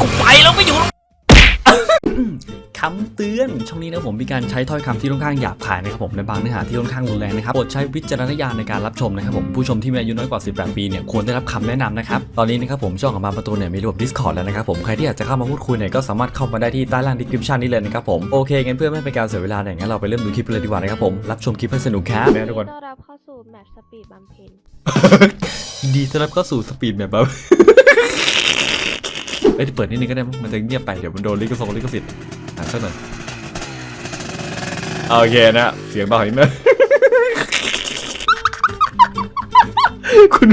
กูไปแล้วไม่อยู่คำเตือน ช่องนี้นะผมมีการใช้ถ้อยคำที่ค่อนข้างหยาบคายนะครับผมในบางเนื้อหาที่ค่อนข้างรุนแรงนะครับโปรดใช้วิจารณญาณในการรับชมนะครับผมผู้ชมที่มีอายุน้อยกว่า 18 ปีเนี่ยควรได้รับคำแนะนำนะครับตอนนี้นะครับผมช่องของบางประตูเนี่ยมีระบบ Discord แล้วนะครับผมใครที่อยากจะเข้ามาพูดคุยเนี่ยก็สามารถเข้ามาได้ที่ใต้ล่าง description นี้เลยนะครับผมโอเคงั้นเพื่อไม่ให้เป็นการเสียเวลาเนี่ยงั้นเราไปเริ่มดูคลิปเลยดีกว่านะครับผมรับชมคลิปให้สนุกครับนะทุกคนต้อนรับเข้าสู่แมตช์สปีดบัมเพนยินดีต้อนรับเข้าสู่สปีดแบบแบบเอ้ยเปิดนิดนึงก็ได้มั้งมันจะเงียบไปเดี๋ยวมันโดนลิขสิทธิ์ลิขสิทธิ์อ่านสักหน่อยโอเคนะเสียงเบาหนิดนึงคุณ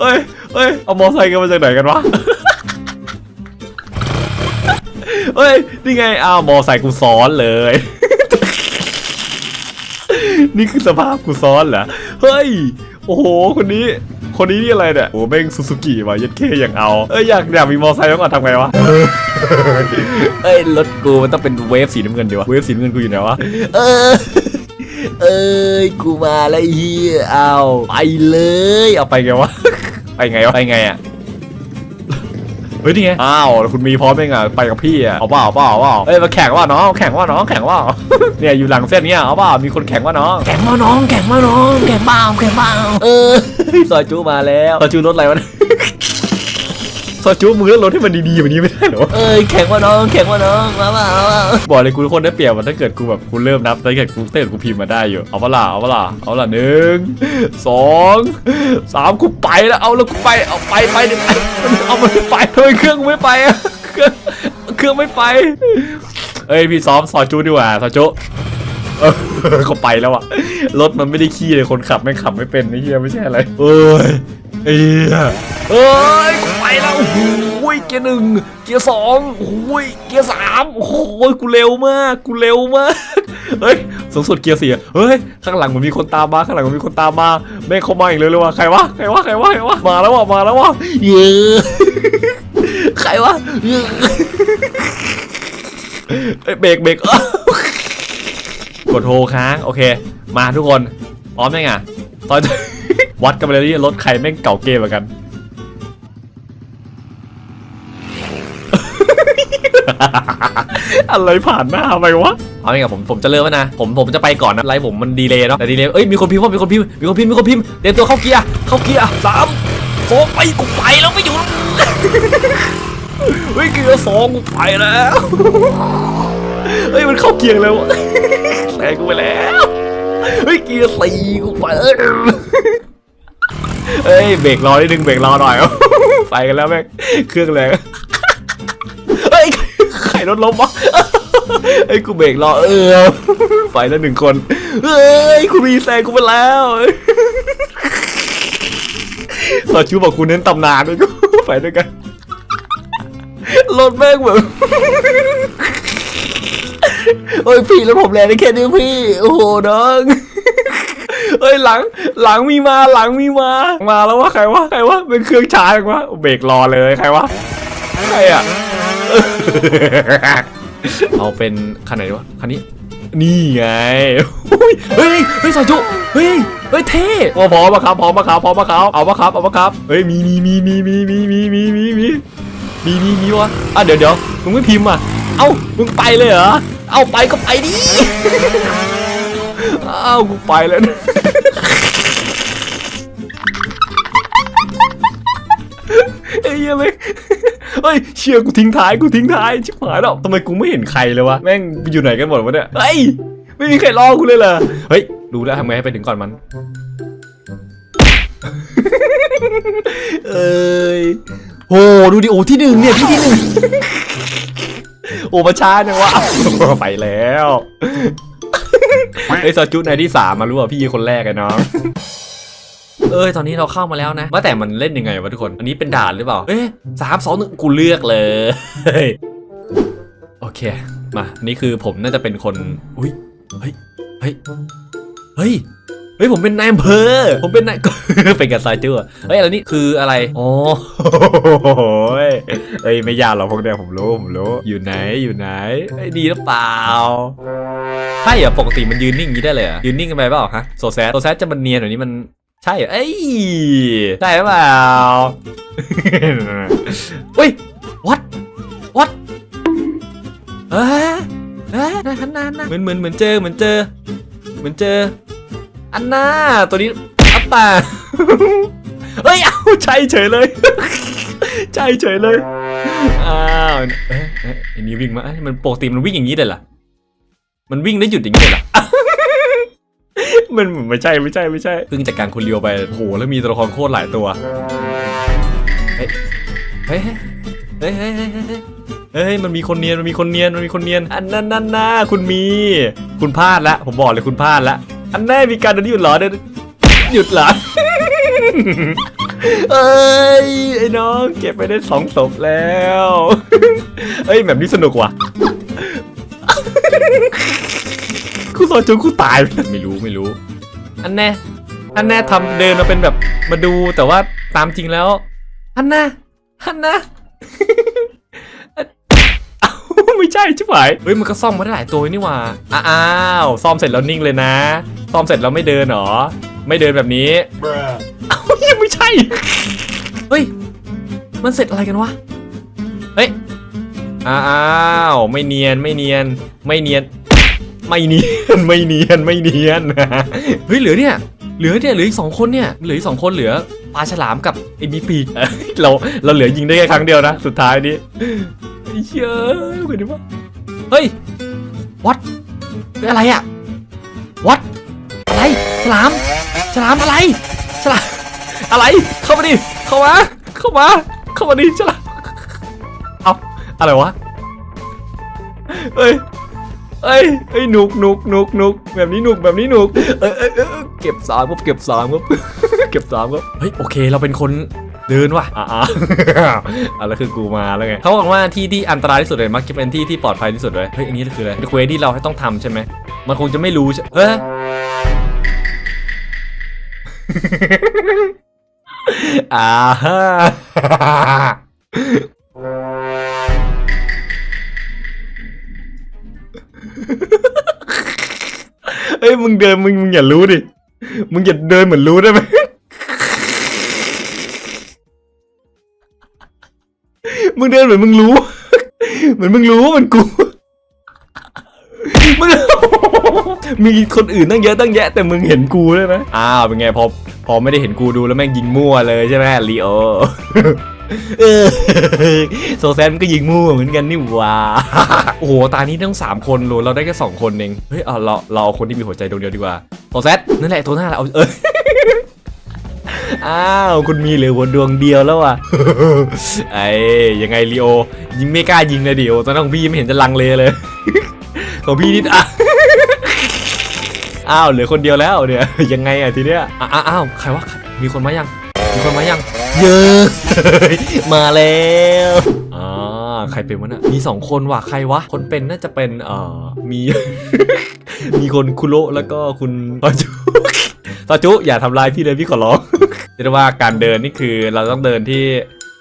เอ้ยเอ้ยเอามอไซค์กันมาจากไหนกันวะเฮ้ยนี่ไงอ้าวมอไซค์กูซ้อนเลย นี่คือสภาพกูซ้อนเหรอเฮ้ยโอ้โหคนนี้ คนนี้นี่อะไรเนี่ยโอ้แม่งซูซูกิว่ะยัดเคอย่างเอาเอ้ยอยากอยากมีมอไซค์แล้วก่อนทำไงวะเอ้ยรถกูมันต้องเป็นเวฟสีน้ำเงินดีวะเวฟสีน้ำเงินกูอยู่ไหนวะเออเอ้ยกูมาแล้วเฮียเอาไปเลยเอาไปไงวะไปไงวะไปไงอะเฮ้ยนี่ไงอ้าวคุณมีพร้อมไหมอะไปกับพี่อะเอาเปล่าเอาเปล่าเอาเปล่าเอ้ยมาแข่งว่าน้องแข่งว่าน้องแข่งว่าเนี่ยอยู่หลังเส้นเนี้ยเอาเปล่ามีคนแข่งว่าน้องแข่งว่าน้องแข่งว่าน้องแข่งเปล่าแข่งเปล่าเออ ซอยจูมาแล้วซอยจูรถอะไรวะเนี่ยซอยจูมือรถให้มันดีๆแบบนี้ไม่ได้เหรอเอ้ยแข่งว่าน้องแข่งว่าน้องมาเปล่าเอาเปล่าบอกเลยกูทุกคนได้เปรียบมันถ้าเกิดกูแบบกูเริ่มนับถ้าเกิดกูเต้นกูพิมพ์มาได้อยู่เอาเปล่าเอาเปล่าเอาเปล่าหนึ่งสองสามกูไปแล้วเอาแล้วกูไปเอาไปไปเดี๋ยวไปเอามันไปทำไมเครื่องไม่ไปอะเครื่องเครื่องไม่ไปเอ้ยพี่ซ้อมซอยจูดีกว่าซอยจู เออเขาไปแล้วอะรถมันไม่ได้ขี้เลยคนขับไม่งขับไม่เป็นไอ้เหี้ยไม่ใช่อะไรเอ้ยไอ้เหี้ยเอ้ยกูไปแล้วโอ้โหเกียร์หนึ่งเกียร์สองโอ้โหเกียร์สามโอ้โหกูเร็วมากกูเร็วมากเฮ้ยสูงสุดเกียร์สี่อะเฮ้ยข้างหลังมันมีคนตามมาข้างหลังมันมีคนตามมาแม่งเข้ามาอีกเลยเลยว่ะใครวะใครวะใครวะใครวะมาแล้วว่ะมาแล้วว่ะเย้ใครวะเย้เอ้ยเบรกเบรก กดโฮค้างโอเค มาทุกคนพร้อมยังอะตอนวัดกันไปเลยที่รถใครแม่งเก่าเกมเหมือนกันอะไรผ่านหน้าไปวะ เอาอย่างผมผมจะเริ่มแล้วนะ ผมผมจะไปก่อนนะไลฟ์ผมมันดีเลยเนาะแต่ดีเลยเอ้ยมีคนพิมพ์ว่ามีคนพิมพ์มีคนพิมพ์มีคนพิมพ์เตรียมตัวเข้าเกียร์เข้าเกียร์สามสองไปกูไปแล้วไม่อยู่เฮ้ยเกียร์สองกูไปแล้วเฮ้ยมันเข้าเกียร์แล้ว แซงกูไปแล้ว เฮ้ยเกียร์สี่กูไปแล้วเฮ้ยเบรกรอนิดนึงเบรกรอหน่อยไปกันแล้วแม่งเครื่องแรงเฮ้ยใครรถล้มวะเฮ้ยกูเบรกรอเออไปแล้วหนึ่งคนเฮ้ยกูมีแซงกูไปแล้วสอดชูบอกกูเน้นตำนานด้วยกูไปด้วยกันรถแม่งแบบ โอ้ยพี่แล้วผมแรงได้แค่นี้พี่ โอ้โหน้องเฮ้ยหลังหลังมีมาหลังมีมา มาแล้ววะใครวะใครวะเป็นเครื่องช้าจังวะเบรกรอเลยใครวะใครอะเอาเป็นคันไหนดีวะคันนี้ นี่ไงเฮ้ยเฮ้ยเฮ้ยสายจุเฮ้ยเฮ้ยเท่พอพร้อมปะครับพร้อมปะครับพร้อมปะครับเอาปะครับเอาปะครับเฮ้ยมีมีมีมีมีมีมีมีมีมีมีมีมีวะอะเดี๋ยวเดี๋ยวมึงไม่พิมพ์อะ เอ้ามึงไปเลยเหรอ เอาไปก็ไปดิเอ้ากูไปแล้วนะเอ้ยยังไม่เฮ้ยเชียร์กูทิ้งท้ายกูทิ้งท้ายชิบหายแล้วทำไมกูไม่เห็นใครเลยวะแม่งอยู่ไหนกันหมดวะเนี่ยเฮ้ยไม่มีใครรอกูเลยเหรอเฮ้ยรู้แล้วทำไงให้ไปถึงก่อนมันเอ้ยโอ้ดูดิโอ้ที่หนึ่งเนี่ยที่ที่หนึ่ง โอ้ประชาเนี่ยวะไปแล้วไอ้ยซอจุในที่สามมารู้ป่ะพี่คนแรกไอ้น้องเอ้ยตอนนี้เราเข้ามาแล้วนะว่าแต่มันเล่นยังไงวะทุกคน อันนี้เป็นด่านหรือเปล่า เอ๊ะสามสองหนึ่งกูเลือกเลย โอเค มา นี่คือผมน่าจะเป็นคน อุ้ย เฮ้ย เฮ้ย เฮ้ย ฮ้ยผมเป็นนายอำเภอผมเป็นนาย เป็นกับซายจื้อเฮ้ยอะไรนี่คืออะไรอ๋อเฮ้ยเอ้ยไม่ยากหรอกพวกเนี้ยผมรู้ผมรู้อยู่ไหนอยู่ไหนเฮ้ยดีหรือเปล่าใช่เหรอปกติมันยืนนิ่งอย่างนี้ได้เลยเหรอยืนนิ่งกันไปเปล่าฮะโซแซโซแซจะมันเนียนแบบนี้มันใช่เหรอเอ้ยใช่หรือเปล่าเฮ้ย what เอ้ยเอ้ยนะฮันนานะเหมือนเหมือนเหมือนเจอเหมือนเจอเหมือนเจอ อันหน้าตัวนี้อัปตาเฮ้ยเอ้าใจเฉยเลยใจเฉยเลยอ้าวเอ๊ะเอ๊ะอันี้วิ่งมามันปกติมันวิ่งอย่างนี้เลยหรอมันวิ่งได้หยุดอย่างนี้เลยหรอมันไม่ใช่ไม่ใช่ไม่ใช่เพิ่งจากการคนเลียวไปโหแล้วมีตัวละครโคตรหลายตัวเฮ้ยเฮ้ยเฮ้ยเฮ้ยเฮ้ยมันมีคนเนียนมันมีคนเนียนมันมีคนเนียนอันนั้นนั่นน่าคุณมี คุณพลาดละผมบอกเลยคุณพลาดละ อันแน่มีการเดินหยุดเหรอเดินหยุดเหรอ เอ้ยไอ้น้องเก็บไปได้สองศพแล้ว เอ้ยแบบนี้สนุกว่ะกูสอนจนกูตาย ไม่รู้ไม่รู้ อันแน่ อันแน่ทำเดินมาเป็นแบบมาดูแต่ว่าตามจริงแล้ว อันน่ะอันน่ะ เอ้า ไม่ใช่ชิบหายเฮ้ยมันก็ซ่อมมาได้หลายตัวนี่หว่าอ้าวซ่อมเสร็จแล้วนิ่งเลยนะ ซ่อมเสร็จแล้วไม่เดินเหรอ ไม่เดินแบบนี้เอ้ายังไม่ใช่ เฮ้ย มันเสร็จอะไรกันวะ เฮ้ย อ้าวไม่เนียนไม่เนียนไม่เนียน ไม่เนียนไม่เนียนไม่เนียนเฮ้ยเหลือเนี่ยเหลือเนี่ยเหลืออีกสองคนเนี่ยเหลืออีกสองคนเหลือปลาฉลามกับไอ้มีปีกเอ้ยเราเราเหลือยิงได้แค่ครั้งเดียวนะ สุดท้ายนี้ไอ้ เชี่ยเฮ้ยว่าเฮ้ยวัดเป็นอะไรอะวัดอะไรฉลามฉลามอะไรฉลามอะไรเข้ามาดิเข้ามาเข้ามาเข้ามาดิฉลามเอาอะไรวะเฮ้ยเอ้ยเอ้ยหนุกหนุกหนุกหนุกแบบนี้หนุกแบบนี้หนุกเอยเอยเอยเก็บสามครับเก็บสามครับเก็บสามครับเฮ้ยโอเคเราเป็นคน เดินว่ะอ่าอ่าอะแล้วคือกูมาแล้วไงเขาบอกว่าที่ที่อันตรายที่สุดเลยมักจะเป็นที่ที่ปลอดภัยที่สุดเลยเฮ้ยอันนี้คืออะไรเป็นเควสที่เราให้ต้องทำใช่ไหมมันคงจะไม่รู้ใช่เฮ้ยอ่าฮะเอ้ยมึงเดินมึงมึงอย่ารู้ดิ มึงอย่าเดินเหมือนรู้ได้ไหม มึงเดินเหมือนมึงรู้ เหมือนมึงรู้ว่ามันกู มึง มีคนอื่นตั้งเยอะตั้งแยะแต่มึงเห็นกูได้ไหมอ้าวเป็นไงพอพอไม่ได้เห็นกูดูแล้วแม่งยิงมั่วเลยใช่ไหมลีโอเออโซแซนก็ยิงมั่วเหมือนกันนี่หว่า โอ้โห ตานี้ต้องสามคนโหเราได้แค่สองคนเอง เฮ้ย เอาเราเราเอาคนที่มีหัวใจดวงเดียวดีกว่า โซแซนนั่นแหละตัวหน้าเราเอาเอ ออ้าว คุณมีเหลือหัวดวงเดียวแล้วอะไอ้ยังไงลีโอ ยิงไม่กล้ายิงเลยดิโอตอนนั้นของพี่ไม่เห็นจะลังเลเลย ของพี่นิดอะอ้าวเหลือคนเดียวแล้วเนี่ยยังไงอะทีเนี้ยอ้าวอ้าวใครวะมีคนมายัง มีคนมายัง เยอะมาแล้วอ่าใครเป็นวะน่ะมีสองคนว่ะใครวะ คนเป็นน่าจะเป็นเอ่อมี มีคนคุโระแล้วก็คุณตอจุ ตอจุอย่าทำลายพี่เลยพี่ขอร้องเรียกได้ว่าการเดินนี่คือเราต้องเดินที่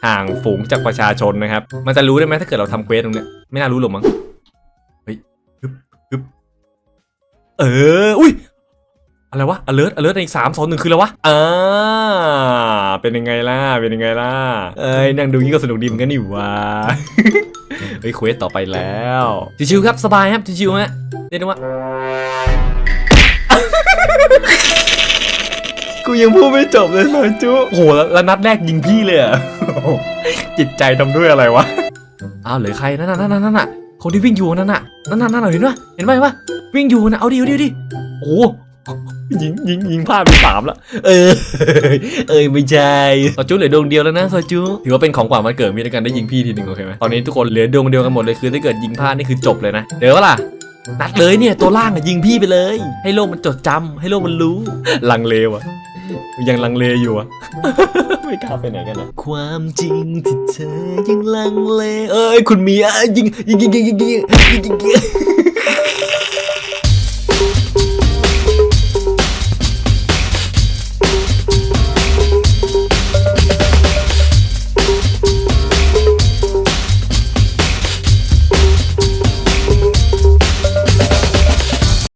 ห่างฝูงจากประชาชนนะครับ มันจะรู้ได้ไหมถ้าเกิดเราทำเควสตรงเนี้ยไม่น่ารู้หรอกมั้งเฮ้ยฮึบฮึบเอออุ้ยอะไรวะ alert alert ในอีกสามสองหนึ่งคืออะไรวะอ่าเป็นยังไงล่ะ เป็นยังไงล่ะ เอ้ย นั่งดูงี้ก็สนุกดีเหมือนกันนี่หว่าเฮ้ยเควสต่อไปแล้ว ชิวๆครับ สบายครับ ชิวๆฮะเรียกได้ว่า กูยังพูดไม่จบเลยซอยจุโอ้โหแล้วแล้วนัดแรกยิงพี่เลยอะจิตใจทำด้วยอะไรวะอ้าวเหลือใครนั่นน่ะนั่นน่ะนั่นน่ะคนที่วิ่งอยู่นั่นน่ะนั่นน่ะนั่นน่ะเห็นปะเห็นปะเห็นปะวิ่งอยู่นะเอาดิเอาดิเอาดิโอ้โหยิงยิงยิงพลาดไปสามละเออเอ้ยไม่ใช่ซอยจุเหลือดวงเดียวแล้วนะซอยจุถือว่าเป็นของขวัญวันเกิดมีในการได้ยิงพี่ทีหนึ่งโอเคไหมตอนนี้ทุกคนเหลือดวงเดียวกันหมดเลยคือถ้าเกิดยิงพลาดนี่คือจบเลยนะเดี๋ยวว่าล่ะนัดเลยเนี่ยตัวล่างอะยิงพี่ไปเลย ให้โลกมันจดจำให้โลกมันรู้ลังเลวะ ยังลังเลอยู่อะไม่กล้าไปไหนกันนะความจริงที่เธอยังลังเล เอ้ยคุณมียยิงยิงยิงยิงยิงยิงยิง